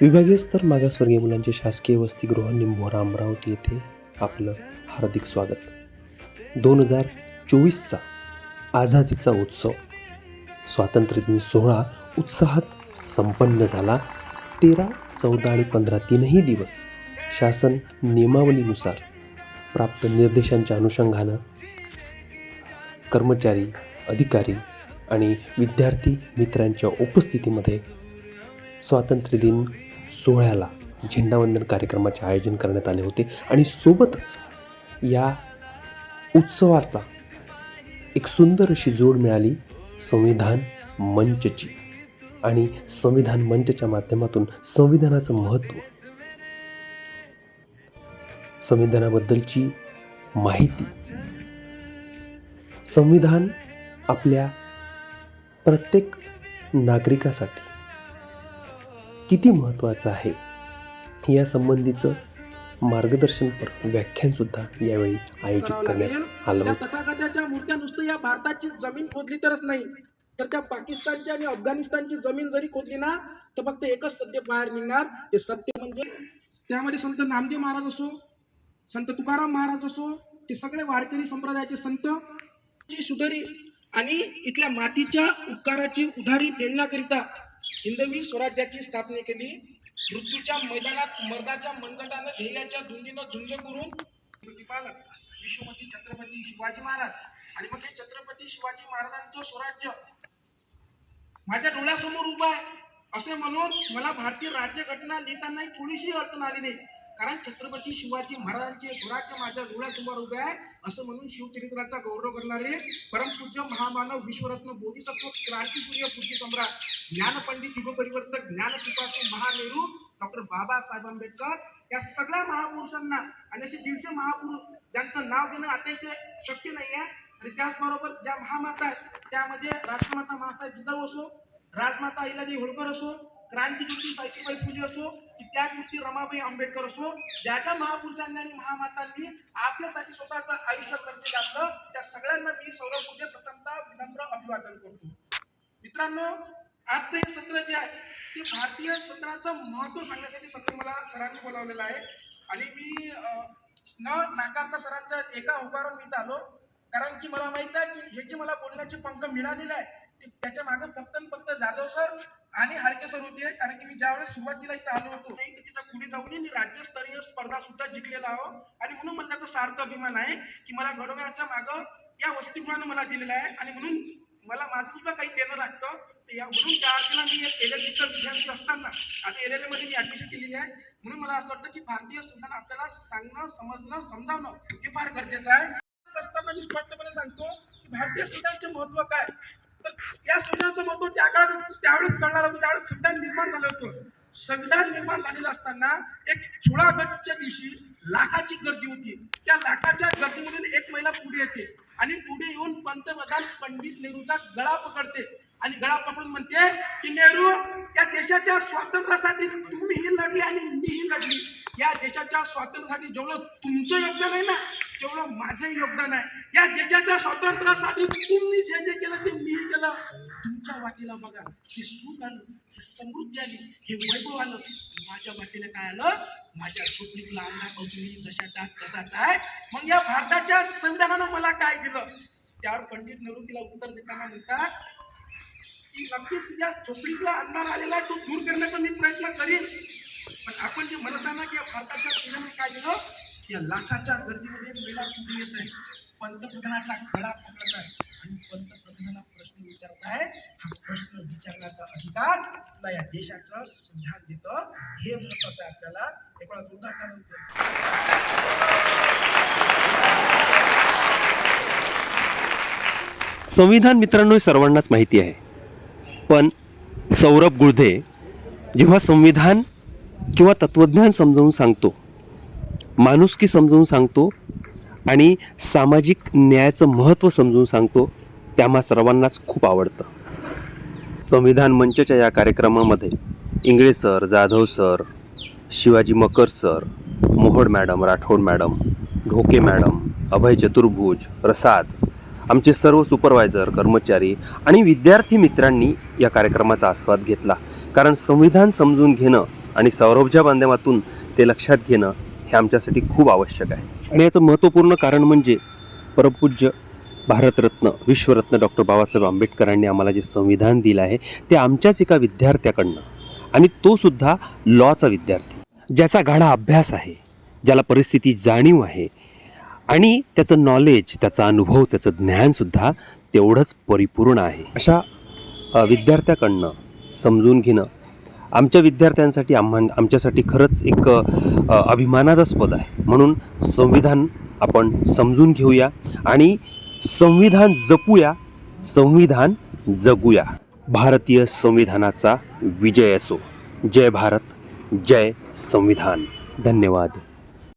विभागीय स्तर मागासवर्गीय मुलांचे शासकीय वसतिगृह निंभोरा अमरावती येथे आपलं हार्दिक स्वागत. दोन हजार चोवीसचा आझादीचा उत्सव. स्वातंत्र्यदिन सोहळा उत्साहात संपन्न झाला. तेरा चौदा आणि पंधरा तीनही दिवस शासन नियमावलीनुसार प्राप्त निर्देशांच्या अनुषंगानं कर्मचारी अधिकारी आणि विद्यार्थी मित्रांच्या उपस्थितीमध्ये स्वातंत्र्यदिन सोहळ्याला झेंडावंदन कार्यक्रमाचे आयोजन करण्यात आले होते. आणि सोबतच या उत्सवाला एक सुंदर अशी जोड मिळाली संविधान मंचची. आणि संविधान मंचच्या माध्यमातून संविधानाचं महत्त्व संविधानाबद्दलची माहिती संविधान आपल्या प्रत्येक नागरिकासाठी किती महत्त्वाचं आहे? या संबंधीचं मार्गदर्शनपर व्याख्यानसुद्धा यावेळी आयोजित करण्यात आलं तथागताच्या मूर्त्या नुसतं या भारताची जमीन खोदली तरच नाही तर त्या पाकिस्तानची आणि अफगाणिस्तानची जमीन जरी खोदली ना तर फक्त एकच सत्य बाहेर निघणार. ते सत्य म्हणजे त्यामध्ये संत नामदेव महाराज असो संत तुकाराम महाराज असो ते सगळे वारकरी संप्रदायाचे संत सुधारी आणि इथल्या मातीच्या उपकाराची उधारी फेडण्याकरिता हिंदवी स्वराज्याची स्थापना केली. मृत्यूच्या मैदानात मर्दाच्या मनगटानं ध्येयाच्या धुंदीनं झुंज करून प्रतिपालक विश्वपती छत्रपती शिवाजी महाराज आणि मग हे छत्रपती शिवाजी महाराजांचं स्वराज्य. माझ्या डोळ्यासमोर उभा आहे. असे म्हणून मला भारतीय राज्यघटना लिहितानाही थोडीशी अडचण आली नाही कारण छत्रपती शिवाजी महाराजांचे स्वराज्य माझ्या डोळ्यासमोर उभे आहे असं म्हणून शिवचरित्राचा गौरव करणारे परमपूज्य महामानव विश्वरत्न बोधिसत्व क्रांतीसूर्य बुद्धी सम्राट ज्ञानपंडित युगपरिवर्तक ज्ञानपिपासू महानेहरू डॉक्टर बाबासाहेब आंबेडकर या सगळ्या महापुरुषांना आणि असे दीडशे महापुरुष ज्यांचं नाव घेणं आता इथे शक्य नाही आहे. आणि त्याचबरोबर ज्या महामाता आहेत त्यामध्ये राष्ट्रमाता महासाहेब जिजाऊ असो राजमाता अहिल्यादेवी होळकर असो क्रांतीज्योती सावित्रीबाई फुले असो की त्या दिवशी रमाबाई आंबेडकर असो ज्या ज्या महापुरुषांनी आणि महामातांनी आपल्यासाठी स्वतःचं आयुष्य खर्च घातलं त्या सगळ्यांना मी सौरभमध्ये प्रथमता विनम्र अभिवादन करतो. मित्रांनो आजचं एक सत्र जे आहे ते भारतीय सत्राचं महत्त्व सांगण्यासाठी सत्र मला सरांनी बोलावलेलं आहे. आणि मी न नाकारता सरांच्या एका होकारून मी आलो. कारण की मला माहीत आहे की हे जे मला बोलण्याचे पंख मिळालेले आहे त्याच्यामागे फक्त फक्त जाधव सर. आणि हाडके सर होते कारण की मी ज्यावेळेस सुरुवातीला इथं आलो होतो नाही तिच्या त्याच्या पुढे जाऊन मी राज्यस्तरीय स्पर्धा सुद्धा जिंकलेला आहो. आणि म्हणून मला त्याचा सार्थ अभिमान आहे की मला घडवण्याच्या मागं या वसतिगृहानं मला दिलेलं आहे. आणि म्हणून मला माझं सुद्धा काही देणं लागतं. तर या म्हणून त्या अर्थाला मी एल एल बीचा विद्यार्थी असताना आता एल एलमध्ये मी ऍडमिशन केलेली आहे. म्हणून मला असं वाटतं की भारतीय संविधान आपल्याला सांगणं समजणं समजावणं हे फार गरजेचं आहे. असताना मी स्पष्टपणे सांगतो की भारतीय संविधानाचे महत्त्व काय? तर या संविधानाचं महत्त्व त्या काळात त्यावेळेस कळणार होतं त्यावेळेस संविधान निर्माण झालं होतं. संविधान निर्माण झालेलं असताना एक सोळागडच्या दिवशी लाखाची गर्दी होती. त्या लाखाच्या गर्दीमधून एक महिला पुढे येते आणि पुढे येऊन पंतप्रधान पंडित नेहरूचा गळा पकडते आणि गळा पकडून म्हणते की नेहरू या देशाच्या स्वातंत्र्यासाठी तुम्हीही लढली आणि मीही लढली. या देशाच्या स्वातंत्र्यासाठी जेवढं तुमचं योगदान आहे ना तेवढं माझंही योगदान आहे. या देशाच्या स्वातंत्र्यासाठी तुम्ही जे जे केलं ते मीही केलं. तुमच्या वाटीला बघा हे सुख आलं ही समृद्धी आली हे वैभव आलं. माझ्या वाटीला काय आलं? माझ्या झोपडीतला अंगापासून मी जशा त्यात तसाच आहे. मग या भारताच्या संविधानानं मला काय दिलं? त्यावर पंडित नेहरू तिला उत्तर देताना म्हणतात की नक्कीच तुझ्या झोपडीतला अंधार आलेला आहे तो दूर करण्याचा मी प्रयत्न करीन. पण आपण जे म्हणताना की या भारताच्या संविधानानं काय दिलं? या लाखाच्या गर्दीमध्ये एक महिला पुढे येत आहे पंतप्रधानाचा गळा पकडत आहे आणि पंतप्रधानाला प्रश्न विचारत आहे. हा प्रश्न विचारण्याचा अधिकार तुला या देशाचं संविधान देतं. हे महत्वाचं आहे आपल्याला. एक वेळा जोरदार संविधान मित्रांनो सर्वांनाच माहिती आहे. पण सौरभ गुळधे जेव्हा संविधान किंवा तत्त्वज्ञान समजावून सांगतो माणुसकी समजून सांगतो आणि सामाजिक न्यायाचं महत्त्व समजून सांगतो त्यामा सर्वांनाच खूप आवडतं. संविधान मंचच्या या कार्यक्रमामध्ये Ingale sir Jadhav sir Shivaji Makar sir Mohod madam Rathod madam Dhoke madam Abhay Chaturbhuj Prasad आमचे सर्व सुपरवायझर कर्मचारी आणि विद्यार्थी मित्रांनी या कार्यक्रमाचा आस्वाद घेतला. कारण संविधान समजून घेणं आणि सौरभच्या माध्यमातून ते लक्षात घेणं हे आमच्यासाठी खूप आवश्यक आहे. आणि याचं महत्त्वपूर्ण कारण म्हणजे परमपूज्य भारतरत्न विश्वरत्न डॉक्टर बाबासाहेब आंबेडकरांनी आम्हाला जे संविधान दिलं आहे ते आमच्याच एका विद्यार्थ्याकडनं. आणि तो सुद्धा लॉचा विद्यार्थी. ज्याचा गाढा अभ्यास आहे ज्याला परिस्थिती जाणीव आहे आणि त्याचं नॉलेज त्याचा अनुभव त्याचं ज्ञानसुद्धा तेवढंच परिपूर्ण आहे. अशा विद्यार्थ्याकडनं समजून घेणं आमच्या विद्यार्थ्यांसाठी आम्हा आमच्यासाठी खरंच एक अभिमानास्पद आहे. म्हणून संविधान आपण समजून घेऊया आणि संविधान जपूया संविधान जगूया. भारतीय संविधानाचा विजय असो. जय भारत जय संविधान. धन्यवाद.